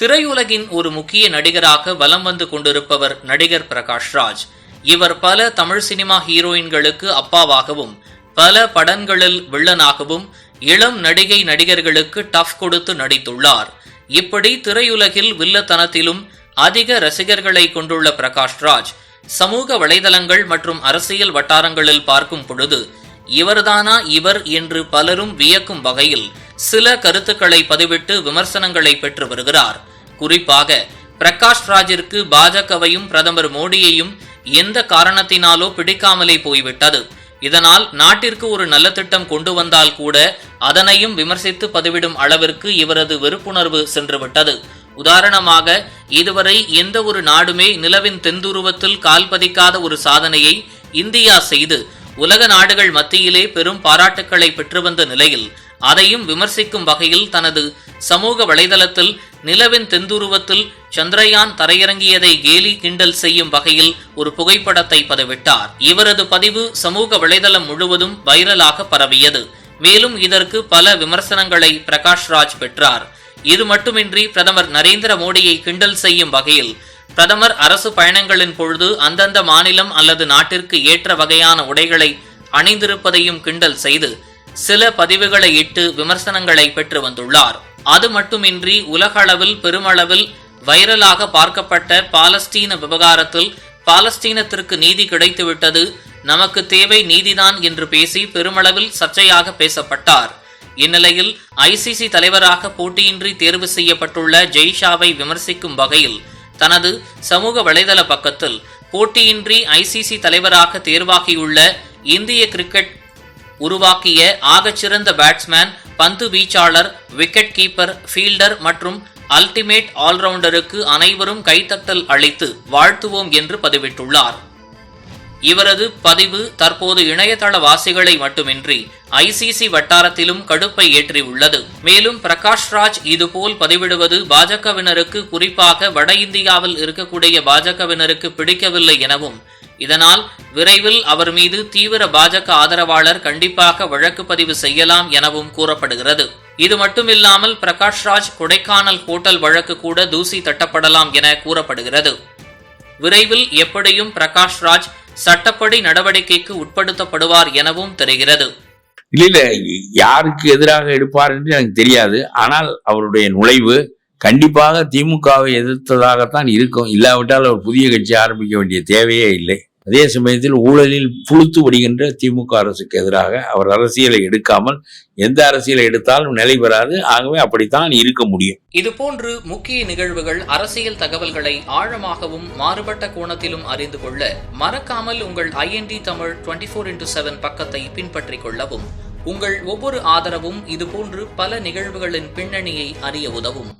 திரையுலகின் ஒரு முக்கிய நடிகராக வலம் வந்து கொண்டிருப்பவர் நடிகர் பிரகாஷ் ராஜ். இவர் பல தமிழ் சினிமா ஹீரோயின்களுக்கு அப்பாவாகவும் பல படங்களில் வில்லனாகவும் இளம் நடிகை நடிகர்களுக்கு டஃப் கொடுத்து நடித்துள்ளார். இப்படி திரையுலகில் வில்லத்தனத்திலும் அதிக ரசிகர்களை கொண்டுள்ள பிரகாஷ் ராஜ் சமூக வலைதளங்கள் மற்றும் அரசியல் வட்டாரங்களில் பார்க்கும் பொழுது இவர்தானா இவர் என்று பலரும் வியக்கும் வகையில் சில கருத்துக்களை பதிவிட்டு விமர்சனங்களை பெற்று வருகிறார். குறிப்பாக பிரகாஷ் ராஜிற்கு பாஜகவையும் பிரதமர் மோடியையும் எந்த காரணத்தினாலோ பிடிக்காமலே போய்விட்டது. இதனால் நாட்டிற்கு ஒரு நல்ல திட்டம் கொண்டு வந்தால் கூட அதனையும் விமர்சித்து பதிவிடும் அளவிற்கு இவரது வெறுப்புணர்வு சென்றுவிட்டது. உதாரணமாக இதுவரை எந்த ஒரு நாடுமே நிலவின் தென்துருவத்தில் கால் பதிக்காத ஒரு சாதனையை இந்தியா செய்து உலக நாடுகள் மத்தியிலே பெரும் பாராட்டுக்களை பெற்று வந்த நிலையில் அதையும் விமர்சிக்கும் வகையில் தனது சமூக வலைதளத்தில் நிலவின் தென்துருவத்தில் சந்திரயான் தரையிறங்கியதை கேலி கிண்டல் செய்யும் வகையில் ஒரு புகைப்படத்தை பதிவிட்டார். இவரது பதிவு சமூக வலைதளம் முழுவதும் வைரலாக பரவியது. மேலும் இதற்கு பல விமர்சனங்களை பிரகாஷ் ராஜ் பெற்றார். இது மட்டுமின்றி பிரதமர் நரேந்திர மோடியை கிண்டல் செய்யும் வகையில் பிரதமர் அரசு பயணங்களின் பொழுது அந்தந்த மாநிலம் அல்லது நாட்டிற்கு ஏற்ற வகையான உடைகளை அணிந்திருப்பதையும் கிண்டல் செய்து சில பதிவுகளை இட்டு விமர்சனங்களை பெற்று வந்துள்ளார். அது மட்டுமின்றி உலக அளவில் பெருமளவில் வைரலாக பார்க்கப்பட்ட பாலஸ்தீன விவகாரத்தில் பாலஸ்தீனத்திற்கு நீதி கிடைத்துவிட்டது. நமக்கு தேவை நீதிதான் என்று பேசி பெருமளவில் சர்ச்சையாக பேசப்பட்டார். இந்நிலையில் ஐசிசி தலைவராக போட்டியின்றி தேர்வு செய்யப்பட்டுள்ள ஜெய்ஷாவை விமர்சிக்கும் வகையில் தனது சமூக வலைதள பக்கத்தில் போட்டியின்றி ஐசிசி தலைவராக தேர்வாகியுள்ள இந்திய கிரிக்கெட் உருவாக்கிய ஆகச்சிறந்த பேட்ஸ்மேன் பந்து வீச்சாளர் விக்கெட் கீப்பர் ஃபீல்டர் மற்றும் அல்டிமேட் ஆல்ரவுண்டருக்கு அனைவரும் கைத்தட்டல் அளித்து வாழ்த்துவோம் என்று பதிவிட்டுள்ளார். இவரது பதிவு தற்போது இணையதள வாசிகளை மட்டுமின்றி ஐசிசி வட்டாரத்திலும் கடுப்பை ஏற்றியுள்ளது. மேலும் பிரகாஷ் ராஜ் இதுபோல் பதிவிடுவது பாஜகவினருக்கு குறிப்பாக வட இந்தியாவில் இருக்கக்கூடிய பாஜகவினருக்கு பிடிக்கவில்லை எனவும் இதனால் விரைவில் அவர் மீது தீவிர பாஜக ஆதரவாளர் கண்டிப்பாக வழக்கு பதிவு செய்யலாம் எனவும் கூறப்படுகிறது. இது மட்டுமில்லாமல் பிரகாஷ்ராஜ் கொடைக்கானல் ஹோட்டல் வழக்கு கூட தூசி தட்டப்படலாம் என கூறப்படுகிறது. விரைவில் எப்படியும் பிரகாஷ்ராஜ் சட்டப்படி நடவடிக்கைக்கு உட்படுத்தப்படுவார் எனவும் தெரிகிறது. இல்ல இல்ல யாருக்கு எதிராக எடுப்பார் என்று எனக்கு தெரியாது. ஆனால் அவருடைய நுழைவு கண்டிப்பாக திமுகவை எதிர்த்ததாகத்தான் இருக்கும். இல்லாவிட்டால் அவர் புதிய கட்சி ஆரம்பிக்க வேண்டிய தேவையே இல்லை. அதே சமயத்தில் ஊழலில் புழுத்து வடிகின்ற திமுக அரசுக்கு எதிராக அவர் அரசியலை எடுக்காமல் எந்த அரசியலை எடுத்தாலும் நிலை பெறாது. ஆகவே அப்படித்தான் இருக்க முடியும். இதுபோன்று முக்கிய நிகழ்வுகள் அரசியல் தகவல்களை ஆழமாகவும் மாறுபட்ட கோணத்திலும் அறிந்து கொள்ள மறக்காமல் உங்கள் IND Tamil twenty four into seven பக்கத்தை பின்பற்றிக் கொள்ளவும். உங்கள் ஒவ்வொரு ஆதரவும் இதுபோன்று பல நிகழ்வுகளின் பின்னணியை அறிய உதவும்.